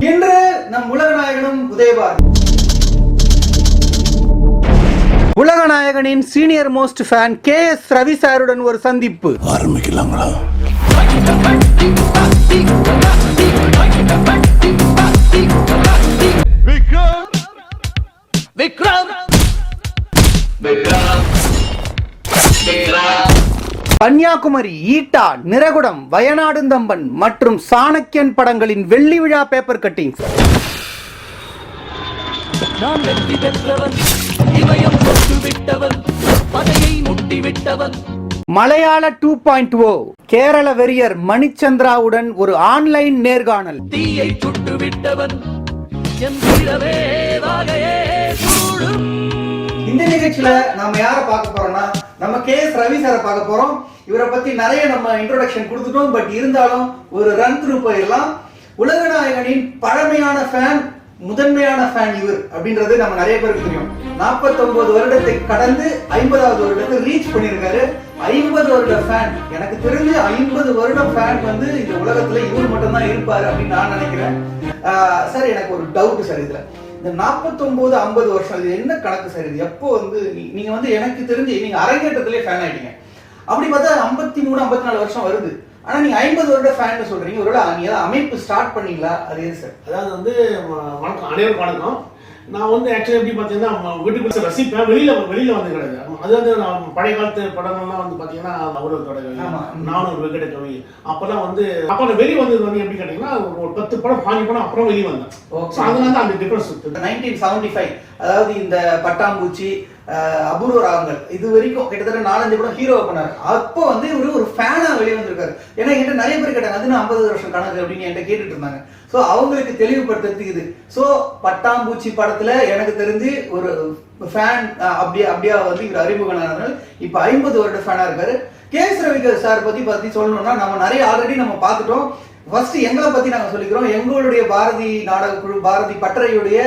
இன்று நம் உலகநாயகனும் உதயபார் உலகநாயகனின் senior most fan K S Ravi சாருடன் ஒரு சந்திப்பு. ஆரம்பிக்கலாங்களா? கன்னியாகுமரி ஈட்டா நிரகுடம் வயநாடுந்தம்பன் மற்றும் சாணக்கியன் படங்களின் வெள்ளி விழா பேப்பர் கட்டிங்ஸ் நான் வெற்றி பெற்றவன் இமயம் தொட்டு விட்டவன் பதையை முட்டி விட்டவன் மலையாள டூ பாயிண்ட் ஓ கேரள வெறியர் மணிச்சந்திராவுடன் ஒரு ஆன்லைன் நேர்காணல். தீயை சுட்டு விட்டவன் இந்த நிகழ்ச்சியில நாம யாரை பார்க்க போறோம்னா நம்ம கே எஸ் ரவி சாரை பார்க்க போறோம். இவரை பத்தி நிறைய நம்ம இன்ட்ரோடக்ஷன் கொடுத்துட்டோம். பட் இருந்தாலும் ஒரு ரன் த்ரூ போயிடலாம். உலகநாயகனின் பழமையான ஃபேன் முதன்மையான ஃபேன் இவர் அப்படின்றது நம்ம நிறைய பேருக்கு தெரியும். 49 வருடத்தை கடந்து ஐம்பதாவது வருடத்தை ரீச் பண்ணியிருக்காரு. ஐம்பது வருட ஃபேன் எனக்கு தெரிஞ்சு ஐம்பது வருடம் ஃபேன் வந்து இந்த உலகத்துல இவர் மட்டும்தான் இருப்பாரு அப்படின்னு நான் நினைக்கிறேன். சார் எனக்கு ஒரு டவுட் சார் இதுல. இந்த 49 ஐம்பது வருஷம் இது என்ன கணக்கு சார் இது? எப்போ வந்து நீங்க வந்து எனக்கு தெரிஞ்சு நீங்க அரங்கேற்றத்திலே ஃபேன் ஆயிட்டீங்க. அப்படி பார்த்தா ஐம்பத்தி மூணு ஐம்பத்தி நாலு வருஷம் வருது. ஆனா நீங்க ஐம்பது வருட ஃபேன் சொல்றீங்க. ஒருவேளை நீங்க அமைப்பு ஸ்டார்ட் பண்ணீங்களா? அது சார்? அதாவது வந்து வணக்கம் அனைவரும் வணக்கம். நான் வந்து ஆக்சுவலி எப்படி பார்த்தீங்கன்னா வீட்டுக்குள்ள ரசிப்பேன். வெளியில வெளியில வந்து கிடையாது. அது வந்து நான் பழைய காலத்து படங்கள்லாம் வந்து பார்த்தீங்கன்னா அவரோட. நானும் வெங்கட கவி. அப்பெல்லாம் வந்து அப்போ நான் வெளியே வந்தது வந்து எப்படி கேட்டீங்கன்னா ஒரு பத்து படம் பாஞ்சு படம் அப்புறம் வெளியே வந்தேன். ஸோ அதனால தான் அந்த டிஃபரன்ஸ் நைன்டீன் செவன்டி ஃபைவ் அதாவது இந்த பட்டாம்பூச்சி அபூர்வ ராகங்கள் இது வரைக்கும் கிட்டத்தட்ட நாலஞ்சு படம் ஹீரோ பண்ணார். அப்போ வந்து இவரு ஒரு ஃபேனா வெளியே வந்திருக்காரு. ஏன்னா என்கிட்ட நிறைய பேர் கேட்டாங்க அது ஐம்பது வருஷம் கணக்கு? அப்படின்னு என்கிட்ட கேட்டுட்டு இருந்தாங்க. ஸோ அவங்களுக்கு தெளிவுபடுத்துறதுக்கு இது. ஸோ பட்டாம்பூச்சி படத்துல எனக்கு தெரிஞ்சு ஒரு ஃபேன் அப்படியே அப்படியே வந்து இவர் அறிமுகனானதுனால இப்போ ஐம்பது வருட ஃபேனாக இருக்காரு. கே. எஸ். ரவிகர் சார் பத்தி பத்தி சொல்லணும்னா நம்ம நிறைய ஆல்ரெடி நம்ம பார்த்துட்டோம். ஃபர்ஸ்ட் எங்களை பத்தி நாங்க சொல்லிக்கிறோம். எங்களுடைய பாரதி நாடக குழு பாரதி பட்டறையுடைய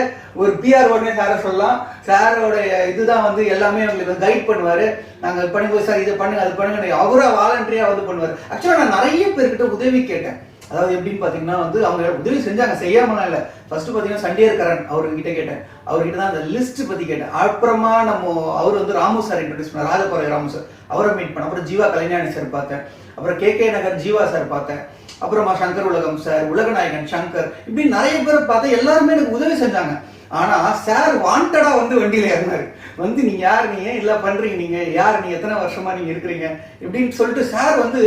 ஒரு பிஆர் உடனே சார சொல்லலாம். சாரோடைய இதுதான் வந்து எல்லாமே எங்களுக்கு கைட் பண்ணுவாரு. நாங்க பண்ணுங்க சார் இதை பண்ணுங்க அது பண்ணுங்க அவரா வாலண்டரியா வந்து பண்ணுவாரு. ஆக்சுவலா நான் நிறைய பேர்கிட்ட உதவி கேட்டேன். அதாவது எப்படின்னு பாத்தீங்கன்னா வந்து அவங்க உதவி செஞ்சாங்க செய்யாமலாம் இல்ல. ஃபர்ஸ்ட் பாத்தீங்கன்னா சண்டியர் கரன் அவர்கிட்ட கேட்டேன். அவர்கிட்ட தான் அந்த லிஸ்ட் பத்தி கேட்டேன். அப்புறமா நம்ம அவர் வந்து ராமு சார் இன்ட்ரடியூஸ் பண்ணார். ராஜபாறை ராமு சார் அவரை மீட் பண்ண அப்புறம் ஜீவா கலைஞானி சார் பார்த்தேன். அப்புறம் K K Nagar Jeeva sir பார்த்தேன். அப்புறமா சங்கர் உலகம் சார் உலகநாயகன் சங்கர் இப்படி நிறைய பேரை பார்த்து எல்லாருமே எனக்கு உதவி செஞ்சாங்க. ஆனா சார் வாண்டடா வந்து வண்டியில ஏறினாரு. வந்து நீங்க யார்? நீங்க இல்ல பண்றீங்க நீங்க? யார்? நீங்க எத்தனை வருஷமா நீங்க இருக்கிறீங்க? இப்படின்னு சொல்லிட்டு சார் வந்து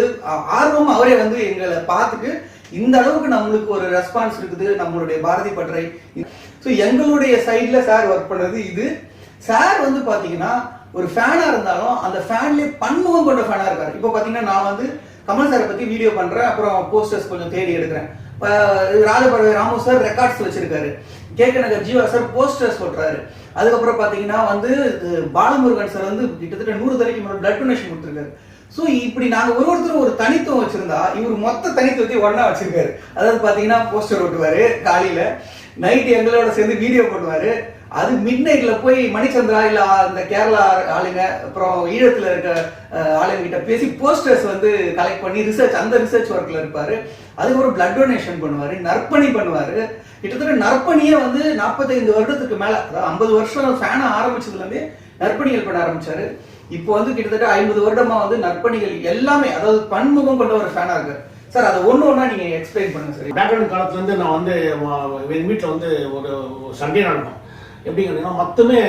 ஆர்வம் அவரே வந்து எங்களை பார்த்துட்டு இந்த அளவுக்கு நம்மளுக்கு ஒரு ரெஸ்பான்ஸ் இருக்குது. நம்மளுடைய பாரதி பட்டறை. ஸோ எங்களுடைய சைட்ல சார் ஒர்க் பண்ணது இது. சார் வந்து பாத்தீங்கன்னா ஒரு ஃபேனா இருந்தாலும் அந்த ஃபேன்லயே பன்முகம் கொண்ட ஃபேனா இருக்காரு. இப்போ பாத்தீங்கன்னா நான் வந்து கமல் சாரை பத்தி வீடியோ பண்றேன். அப்புறம் போஸ்டர்ஸ் கொஞ்சம் தேடி எடுக்கிறேன். ராஜபரவி ராமு சார் ரெக்கார்ட்ஸ் வச்சிருக்காரு. கேக்க நகர் ஜீவா சார் போஸ்டர்ஸ் போட்டுறாரு. அதுக்கப்புறம் பாத்தீங்கன்னா வந்து பாலமுருகன் சார் வந்து கிட்டத்தட்ட நூறு தலைக்கு மேலே பிளட் டொனேஷன் கொடுத்துருக்காரு. ஸோ இப்படி நாங்கள் ஒரு ஒருத்தரும் ஒரு தனித்துவம் வச்சிருந்தா இவர் மொத்த தனித்துவத்தையும் ஒன்றா வச்சிருக்காரு. அதாவது பார்த்தீங்கன்னா போஸ்டர் ஓட்டுவாரு காலையில். நைட்டு எங்களோட சேர்ந்து வீடியோ போடுவார். அது மிட் நைட்ல போய் மணிச்சந்திரா இல்ல அந்த கேரளா ஆளுங்க அப்புறம் ஈழத்துல இருக்க ஆளுங்க கிட்ட பேசி போஸ்டர்ஸ் வந்து கலெக்ட் பண்ணி ரிசர்ச் அந்த ரிசர்ச் ஒர்க்ல இருப்பாரு. அதுக்கப்புறம் பிளட் டொனேஷன் பண்ணுவாரு நற்பணி பண்ணுவாரு. கிட்டத்தட்ட நற்பணியே வந்து 45 வருடத்துக்கு மேல அதாவது ஐம்பது வருஷம் ஃபேனை ஆரம்பிச்சதுல இருந்தே நற்பணிகள் பண்ண ஆரம்பிச்சாரு. இப்போ வந்து கிட்டத்தட்ட ஐம்பது வருடமா வந்து நற்பணிகள் எல்லாமே அதாவது பன்முகம் கொண்ட ஒரு ஃபேனா இருக்காரு. சார் அதை ஒன்று ஒன்றா நீங்கள் எக்ஸ்பிளைன் பண்ணுங்க சார். பேக்ரவுண்ட் காலத்துலேருந்து நான் வந்து எங்கள் வீட்டில் வந்து ஒரு ஒரு சண்டே நடக்கும். எப்படி கேட்டீங்கன்னா மொத்தமே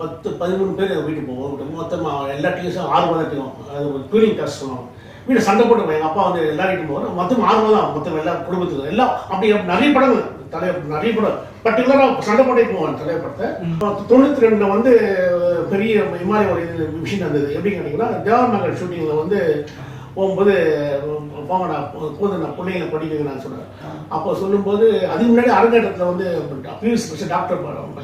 பத்து- பதிமூணு பேர் வீட்டுக்கு போவோம். மொத்தமாக எல்லா டீம்ஸும் ஆறு மணி டீம் அது ஒரு டூரிங் காஸ்ட் சொல்லுவாங்க. வீட்டில் சண்டை போட்டு எங்கள் அப்பா வந்து எல்லா வீட்டுக்கும் போவோம் மொத்தம் ஆறு மணி தான் மொத்தம் எல்லா குடும்பத்துக்கும். எல்லாம் அப்படி நிறைய படங்கள் தலைய நிறைய படம். பர்டிகுலராக சண்டை போட்டே போவாங்க தலைய படத்தை தொண்ணூற்றி ரெண்டில் வந்து பெரிய இமாலய ஒரு இது விஷயம் இருந்தது எப்படி கேட்டிங்கன்னா தேவர் நகர் ஷூட்டிங்கில் வந்து போகும்போது போங்கடா போதும் நான் பிள்ளைங்களை படிக்க நான் சொல்கிறேன் அப்போ சொல்லும்போது அதுக்கு முன்னாடி அரங்கேற்றத்தில் வந்து பியூஸ் படிச்ச டாக்டர்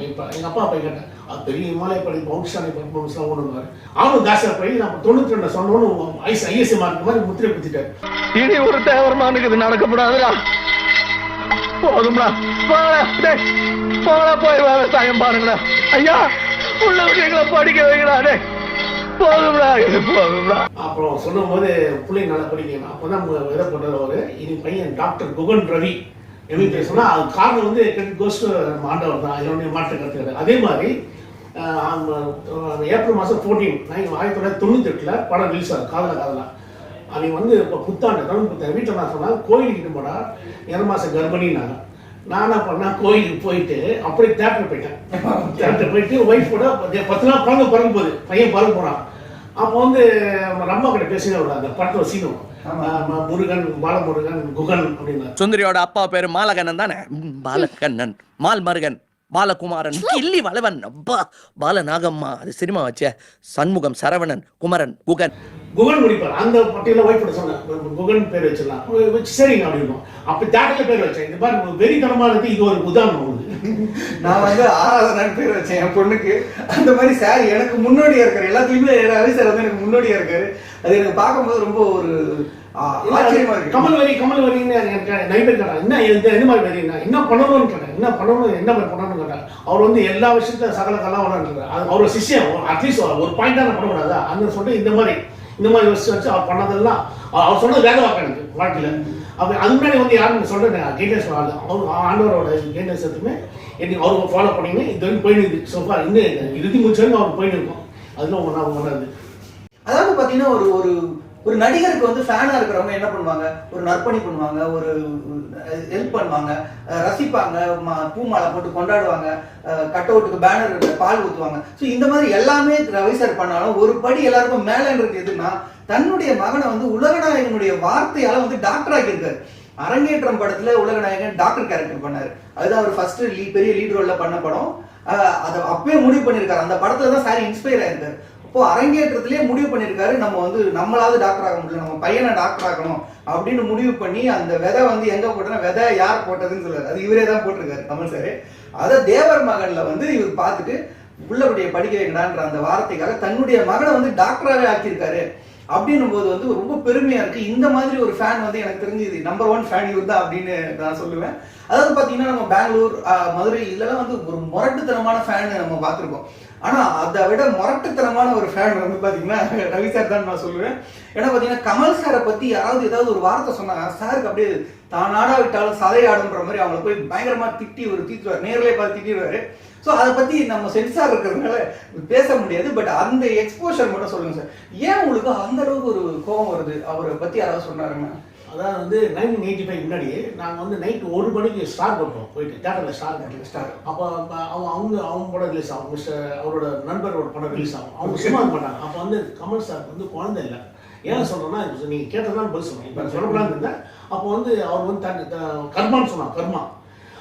இப்போ எங்கள் அப்பா போய் கேட்டேன். அது பெரிய இமாலய படி பவுன்சானி பர்ஃபார்மன்ஸ்லாம் கொண்டு வந்தார் அவனும் தாசர் போய் நம்ம தொண்ணூற்றி ரெண்டு சொன்னோன்னு ஐஸ் ஐஎஸ்சி மார்க் மாதிரி முத்திரை குத்திட்டாரு. இனி ஒரு தேவரமானுக்கு இது நடக்கப்படாதுடா. போதும்டா. போடா, டேய், போடா போய் விவசாயம் பாருங்களேன் ஐயா உள்ள எங்களை படிக்க வைங்கடா போதும்டா இது போதும்டா. அப்புறம் சொல்லும்போது பிள்ளைங்க நல்லா படிக்கணும். அப்போ தான் இதை போட்டது அவர். பையன் டாக்டர் குகன் ரவி. எப்படி பேசணும்னா அது காரணம் வந்து கோஸ்ட் ஆண்டவர் தான். என்னுடைய மாற்ற கருத்து அதே மாதிரி ஏப்ரல் மாதம் ஃபோர்டீன் ஆயிரத்தி தொள்ளாயிரத்தி தொண்ணூத்தெட்டில் படம் ரிலீஸ் ஆகுது காதல காதலா. அவங்க வந்து இப்போ புத்தாண்டு தமிழ் புத்தாண்டு. வீட்டில் நான் சொன்னால் கோயிலுக்கு போனா இரண்டு மாதம் கர்ப்பிணின்னாங்க நான் என்ன பண்ணேன்? கோயிலுக்கு போயிட்டு அப்படியே தேட்டர் போயிட்டேன். தேட்டர் போயிட்டு ஒய்ஃபோட பத்து நாள் குழந்தை பிறகு போகுது பையன் பிறகு போனான் அப்போ வந்து நம்ம கிட்ட பேசினே விட அந்த படத்தில் சீனும் முருகன் பாலமுருகன் குகன் அப்படின்னு சுந்தரியோட அப்பா பேரு மாலகண்ணன் தானே? பாலகண்ணன். மால் மருகன். பாலகுமாரன் கிள்ளி வளவன். அப்பா பால நாகம்மா அது சினிமா வச்சே சண்முகம் சரவணன் குமரன் குகன். குகன் முடிப்பார். அந்த பட்டியல ஒய்ஃப் சொன்னேன் குகன் பேர் வச்சிடலாம். வச்சு சரிங்க அப்படின்னும். அப்போ தேட்டரில் பேர் வச்சேன். இந்த மாதிரி வெறித்தனமானது இது ஒரு உதாரணம் நான் வந்து ஆராதனான்னு பேர் வச்சேன். என் பொண்ணுக்கு. அந்த மாதிரி சார் எனக்கு முன்னோடியா இருக்காரு. எல்லாத்துலயுமே ரவி சார் வந்து எனக்கு முன்னோடியா இருக்காரு. அது எனக்கு பார்க்கும்போது ரொம்ப ஒரு இருக்கு கமல் வரி கமல் வரின்னு பேர் கேட்டாங்க என்ன எந்த மாதிரி வரி? என்ன என்ன பண்ணணும்னு கேட்டேன் என்ன பண்ணணும் என்ன மாதிரி பண்ணணும்னு கேட்டேன் அவர் வந்து எல்லா விஷயத்த சகல வளர்ந்துருக்காரு அது அவரோட சிஷ்யம் அட்லீஸ்ட் ஒரு பாயிண்டாக பண்ணக்கூடாதா? அந்த சொல்லிட்டு இந்த மாதிரி இந்த மாதிரி வச்சு வச்சு அவர் பண்ணதெல்லாம் அவர் சொன்னது வேத வாக்கு எனக்கு வாழ்க்கையில். அப்போ அது முன்னாடி வந்து யாரும் சொல்கிறேன் கைடன்ஸ் ஆள் அவர் ஆண்டவரோட கைடன்ஸ் எதுவுமே என்னை அவர் ஃபாலோ பண்ணிங்க. இது வரைக்கும் போயிடுது. சோஃபா இன்னும் இறுதி முடிச்ச வரைக்கும் அவர் போயிட்டு இருக்கோம். அதெல்லாம் ஒன்றா ஒன்றாது அதாவது பாத்தீங்கன்னா ஒரு ஒரு ஒரு நடிகருக்கு வந்து ஃபேனா இருக்கிறவங்க என்ன பண்ணுவாங்க? ஒரு நற்பணி பண்ணுவாங்க ஒரு ஹெல்ப் பண்ணுவாங்க ரசிப்பாங்க பூமாலை போட்டு கொண்டாடுவாங்க கட் அவுட்டுக்கு பேனர் பால் ஊத்துவாங்க. ஸோ இந்த மாதிரி எல்லாமே ரவி சார் பண்ணாலும் ஒரு படி எல்லாருக்கும் மேலன்றது எதுன்னா தன்னுடைய மகனை வந்து உலகநாயகனுடைய வார்த்தையால வந்து டாக்டர் ஆகியிருக்காரு அரங்கேற்றம் படத்துல உலகநாயகன் டாக்டர் கேரக்டர் பண்ணாரு. அதுதான் அவர் ஃபர்ஸ்ட் லீ பெரிய லீட் ரோல்ல பண்ண படம். அதை அப்பயே முடிவு பண்ணியிருக்காரு. அந்த படத்துல தான் சாரி இன்ஸ்பயர் ஆயிருக்காரு. இப்போ அரங்கேற்றத்திலேயே முடிவு பண்ணியிருக்காரு நம்ம வந்து நம்மளாவது டாக்டர் ஆக முடியல நம்ம பையனை டாக்டர் ஆகணும் அப்படின்னு முடிவு பண்ணி அந்த விதை வந்து எங்க போட்டனா விதை யார் போட்டதுன்னு சொல்றாரு அது இவரே தான் போட்டிருக்காரு தமிழ் சார் அதை தேவர் மகன்ல வந்து இவர் பார்த்துட்டு உள்ளபடிய படிக்க வைக்கலான்ற அந்த வார்த்தைக்காக தன்னுடைய மகனை வந்து டாக்டராகவே ஆக்கியிருக்காரு. அப்படின்னும் போது வந்து ரொம்ப பெருமையா இருக்கு. இந்த மாதிரி ஒரு ஃபேன் வந்து எனக்கு தெரிஞ்சு இது நம்பர் ஒன் ஃபேன் இவர் தான் அப்படின்னு நான் சொல்லுவேன். அதாவது பாத்தீங்கன்னா நம்ம பெங்களூர் மதுரை இதெல்லாம் வந்து ஒரு முரட்டுத்தனமான ஃபேன் நம்ம பார்த்துருக்கோம். ஆனா அதை விட முரட்டுத்தனமான ஒரு ஃபேன் வந்து பாத்தீங்கன்னா ரவி சார் தான் நான் சொல்லுவேன். ஏன்னா பாத்தீங்கன்னா கமல் சாரை பத்தி யாராவது ஏதாவது ஒரு வார்த்தை சொன்னாங்க சாருக்கு அப்படியே தான் ஆடா விட்டாலும் சதை ஆடுன்ற மாதிரி அவங்கள போய் பயங்கரமா திட்டி ஒரு தீத்துவார் நேரிலே பார்த்து திட்டிடுவாரு ஸோ அதை பத்தி நம்ம சென்சார் இருக்கிறதுனால பேச முடியாது பட் அந்த எக்ஸ்போஷர் மட்டும் சொல்லுங்க சார் ஏன் உங்களுக்கு அந்த அளவுக்கு ஒரு கோபம் வருது? அவரை பத்தி யாராவது சொன்னாருன்னா அதாவது வந்து நைன்டீன் எயிட்டி ஃபைவ் முன்னாடி நாங்கள் வந்து நைட் ஒரு மணிக்கு ஸ்டார் போட்டோம் போயிட்டு தேட்டரில் ஸ்டார் போட்டோம். Star. அப்போ அவங்க அவங்க அவங்க படம் ரிலீஸ் ஆகும். மிஸ்டர் அவரோட நண்பரோட படம் ரிலீஸ் ஆகும். அவங்க சும்மா மாட்டாங்க. அப்போ வந்து கமல் சார் வந்து குழந்தை இல்லை. ஏன் சொல்கிறேன்னா நீங்கள் கேட்டதான் பதில் சொன்னேன் இப்போ சொல்லக்கூடாது இருந்தேன் அப்போ வந்து அவர் வந்து கர்மான்னு சொன்னாங்க கர்மா.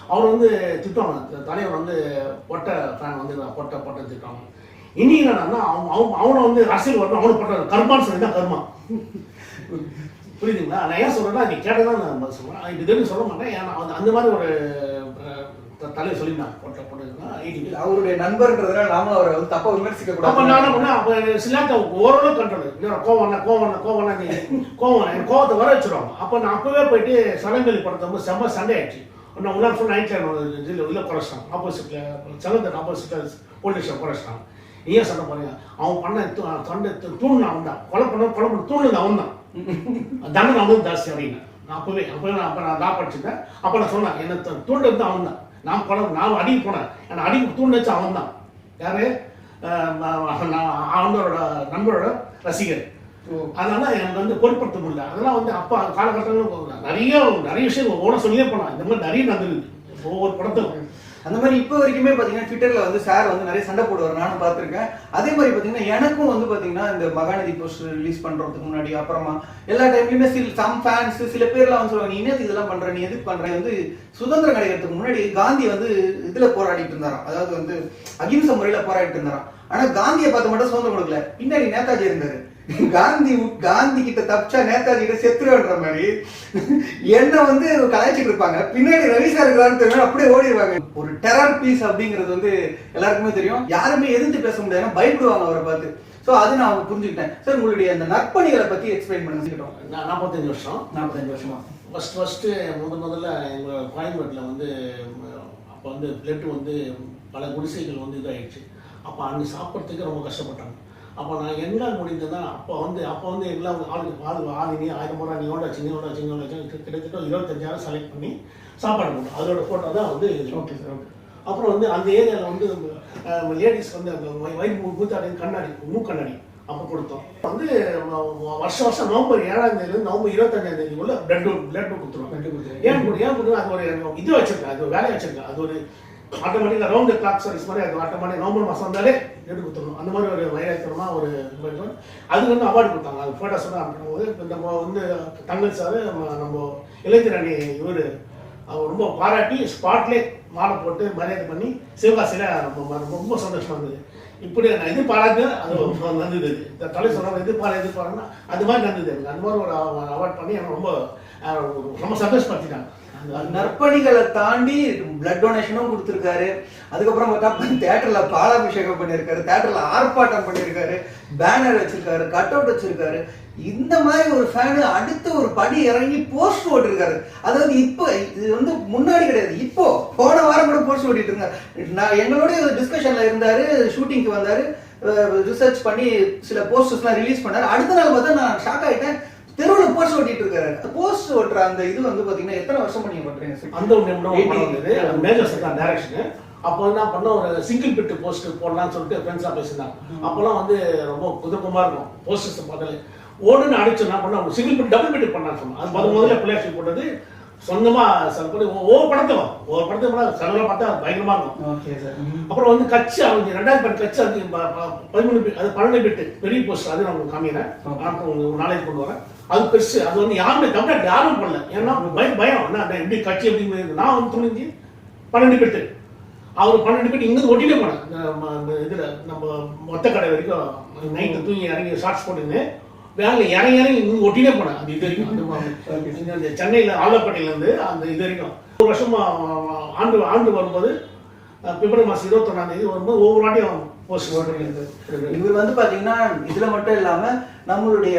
அவர் வந்து திட்டுவாங்க தலைவர் வந்து பொட்டை ஃபேன் வந்து பொட்டை பொட்டை திட்டுவாங்க இனி என்னன்னா அவன் அவன் அவனை வந்து அரசியல் வரணும் அவனை பொட்டை கர்மான்னு சொல்லி தான் கர்மா. புரியுதுங்களா? நான் ஏன் சொல்றேன்னா நீ கேட்டதான் நான் பதில் சொல்றேன். இது தெரிஞ்சு சொல்ல மாட்டேன். ஏன்னா அந்த- மாதிரி ஒரு தலைவர் சொல்லியிருந்தாங்க பொட்டை பொட்டை ஐடி அவருடைய நண்பர்ன்றதுனால நாமளும் அவரை வந்து தப்பா விமர்சிக்க அப்ப நான் என்ன கூடாது பண்ணேன் அப்ப சில ஓரளவு கண்ட்ரோல் இல்லை கோவம் வந்தா, கோவம் வந்தா, கோவம் கோவத்தை வர வச்சிருவாங்க. அப்ப நான் அப்பவே போயிட்டு சலங்கலி படத்தை செம்ம சண்டை ஆயிடுச்சு நான் உள்ள ஃபுல் நைட்டில் இதில் உள்ள குறைச்சிட்டான் ஆப்போசிட்ல சலங்கர் ஆப்போசிட்டில் போலீஸ் ஸ்டேஷன் குறைச்சிட்டான் நீ ஏன் சண்டை போறீங்க அவன் பண்ண து- சண்டை து- தூண் அவன் தான். கொலை பண்ண கொலை பண்ண தூண் அவன் தான். தண்டனை அவன் ஜாஸ்தி அப்படின்னு. நான் அப்பவே அப்பவே நான் அப்போ நான் லா படிச்சிருந்தேன். அப்போ நான் சொன்னேன் என்ன தூண்டு வந்து அவன் தான். நான் கொலை நான் அடிக்க போனேன். என்னை அடிக்க தூண்டு வச்சு அவன் தான். யாரு? அவனோட நண்பரோட ரசிகர். அதனால எனக்கு வந்து பொருட்படுத்த முடியல. அதெல்லாம் வந்து அப்பா காலகட்டங்களும் நிறைய நிறைய விஷயம் ஓட சொல்லியே போனான் இந்த மாதிரி நிறைய நடந்துருக்கு. ஒவ்வொரு படத்துக்கும் அந்த மாதிரி இப்போ வரைக்குமே பார்த்தீங்கன்னா ட்விட்டரில் வந்து சார் வந்து நிறைய சண்டை போடுவார். நானும் பார்த்துருக்கேன் அதே மாதிரி பார்த்தீங்கன்னா எனக்கும் வந்து பார்த்தீங்கன்னா இந்த மகாநதி போஸ்ட் ரிலீஸ் பண்ணுறதுக்கு முன்னாடி அப்புறமா எல்லா டைம்லையுமே சில சம் ஃபேன்ஸ் சில பேர்லாம் வந்து சொல்லுவாங்க நீ என்ன இதெல்லாம் பண்ணுற நீ எதுக்கு பண்ணுற வந்து சுதந்திரம் கிடைக்கிறதுக்கு முன்னாடி காந்தி வந்து இதில் போராடிட்டு இருந்தாராம். அதாவது வந்து அகிம்சை முறையில் போராடிட்டு இருந்தாராம். ஆனால் காந்தியை பார்த்து மட்டும் சுதந்திரம் கொடுக்கல. பின்னாடி நேதாஜி இருந்தார். காந்தி காந்தி கிட்ட தப்பிச்சா நேதாஜி கிட்ட செத்துருன்ற மாதிரி. என்ன வந்து கலாய்ச்சிட்டு இருப்பாங்க. பின்னாடி ரவி சார் இருக்கிறான்னு தெரியும் அப்படியே ஓடிடுவாங்க ஒரு டெரர் பீஸ் அப்படிங்கிறது வந்து எல்லாருக்குமே தெரியும். யாருமே எதிர்த்து பேச முடியாது. பயப்படுவாங்க அவரை பார்த்து. சோ அது நான் புரிஞ்சுக்கிட்டேன். சார் உங்களுடைய அந்த நற்பணிகளை பத்தி எக்ஸ்பிளைன் பண்ணுங்க. நாற்பத்தஞ்சு வருஷம். நாற்பத்தஞ்சு வருஷமா? ஃபர்ஸ்ட் ஃபஸ்ட்டு முத முதல்ல எங்கள் கோயம்பேட்டில் வந்து அப்போ வந்து பிளட்டு வந்து பல குடிசைகள் வந்து இதாகிடுச்சு அப்போ அன்னைக்கு சாப்பிட்றதுக்கு ரொம்ப கஷ்டப்பட்டாங்க. அப்போ நான் எங்களால் முடிந்ததுன்னா அப்போ வந்து அப்போ வந்து எல்லாம் ஆளு ஆளு ஆளுங்க ஆயிரம் ரூபா நீ எவ்வளோ வச்சு எவ்வளோ வச்சு எவ்வளோ வச்சு கிட்டத்தட்ட இருபத்தஞ்சாயிரம் செலக்ட் பண்ணி சாப்பாடு போட்டோம் அதோட ஃபோட்டோ தான் வந்து. ஓகே சார் ஓகே அப்புறம் வந்து அந்த ஏரியாவில் வந்து லேடிஸ் வந்து அந்த வய- வயிறு மூ- மூத்தாடி கண்ணாடி மூக்கண்ணாடி அப்போ கொடுத்தோம். வந்து வருஷம் வருஷம் நவம்பர் ஏழாம் தேதி நவம்பர் இருபத்தஞ்சாம் தேதிக்குள்ள பிளட் பிளட் கொடுத்துருவோம். ஏன் ஏன் கொடுங்க அது ஒரு இது வச்சிருக்கேன். அது ஒரு வேலையை வச்சிருக்கேன். அது ஒரு ஆட்டோமேட்டிக்காக ரவுண்ட் கிளாக் சர்வீஸ் மாதிரி அது ஆட்டோமேட்டிக் நவம்பர் மாதம் வந்தாலே எடுத்து கொடுத்துருணும் அந்த மாதிரி ஒரு வைராக்கியமாக ஒரு இது அதுக்கு வந்து அவார்டு கொடுத்தாங்க. அது ஃபோட்டோஸ் தான் அனுப்பும்போது நம்ம வந்து தங்கல் சார் நம்ம இளைஞரணி இவர் அவர் ரொம்ப பாராட்டி ஸ்பாட்லே மாலை போட்டு மரியாதை பண்ணி சிவகாசியில் ரொம்ப ரொம்ப சந்தோஷமாக இருந்தது. இப்படி நான் எதிர்பாராது அது நடந்தது இந்த தலை சொல்கிறாங்க எதிர்பார எதிர்பாருன்னா அது மாதிரி நடந்தது எனக்கு. அந்த மாதிரி ஒரு அவார்ட் பண்ணி எனக்கு ரொம்ப ரொம்ப சந்தோஷப்படுத்திட்டாங்க. நற்பணிகளை தாண்டி பிளட் டொனேஷனும் கொடுத்துருக்காரு. அதுக்கப்புறம் பார்த்தா தேட்டர்ல பாலாபிஷேகம் பண்ணியிருக்காரு தேட்டர்ல ஆர்ப்பாட்டம் பண்ணியிருக்காரு பேனர் வச்சிருக்காரு கட் அவுட் வச்சிருக்காரு. இந்த மாதிரி ஒரு ஃபேனு அடுத்த ஒரு படி இறங்கி போஸ்ட் ஓட்டிருக்காரு. அதாவது இப்போ இது வந்து முன்னாடி கிடையாது. இப்போ போன வாரம் கூட போஸ்ட் ஓட்டிட்டு இருந்தார். நான் எங்களோட டிஸ்கஷன்ல இருந்தாரு ஷூட்டிங்க்கு வந்தாரு ரிசர்ச் பண்ணி சில போஸ்டர்ஸ்லாம் ரிலீஸ் பண்ணாரு. அடுத்த நாள் பார்த்தா நான் ஷாக் ஆயிட்டேன். தெருவில் போஸ்ட் ஓட்டிட்டு இருக்காரு. போஸ்ட் ஓட்டுற அந்த இது வந்து பாத்தீங்கன்னா எத்தனை வருஷம் நீங்க பண்றீங்க சார் அந்த ஒரு நிமிடம் மேஜர் செகண்ட் டைரக்ஷன் அப்போ என்ன பண்ண ஒரு சிங்கிள் பிட் போஸ்ட் போடலாம்னு சொல்லிட்டு ஃப்ரெண்ட்ஸாக பேசியிருந்தாங்க. அப்போல்லாம் வந்து ரொம்ப புதுப்பமாக இருக்கும். போஸ்டர்ஸ் பார்த்தாலே. ஓடுன்னு அடிச்சு என்ன பண்ண சிங்கிள் பிட் டபுள் பிட் பண்ணலாம்னு சொன்னோம் அது முத முதல்ல பிள்ளையாட்சி போட்டது சொந்தமா செலவு பண்ணி ஒவ்வொரு படத்தை ஒவ்வொரு படத்தை போனால் செலவில் பார்த்தா பயங்கரமா இருக்கும். ஓகே சார் அப்புறம் வந்து கட்சி அவங்க ரெண்டாயிரத்தி பத்து கட்சி அது பதிமூணு அது பன்னெண்டு பிட்டு பெரிய போஸ்ட் அது நான் உங்களுக்கு காமிக்கிறேன். நாளைக்கு கொண்டு வரேன். அது பெருசு. அது வந்து யாருமே தமிழ்நாட்டு யாரும் பண்ணல. ஏன்னா பயம். பயம் என்ன எப்படி கட்சி எப்படி நான் வந்து துணிஞ்சு பன்னெண்டு பேர்த்து அவர் பன்னெண்டு பேர் இங்கிருந்து ஒட்டிட்டே போனேன் இந்த ம- நம்ம மொத்த கடை வரைக்கும் நைட்டு தூங்கி இறங்கி ஷார்ட்ஸ் போட்டுன்னு வேலை இறங்கி இறங்கி இங்கே ஒட்டினே போனேன் அந்த இது வரைக்கும். அந்த சென்னையில் ஆலப்பட்டியிலேருந்து அந்த இது வரைக்கும். ஒரு வருஷம் ஆண்டு ஆண்டு வரும்போது பிப்ரவரி மாதம் இருபத்தொன்னாம் தேதி வரும்போது ஒவ்வொரு வாட்டியும் போஸ்ட் போட்டு இவர் வந்து பார்த்தீங்கன்னா இதில் மட்டும் இல்லாமல் நம்மளுடைய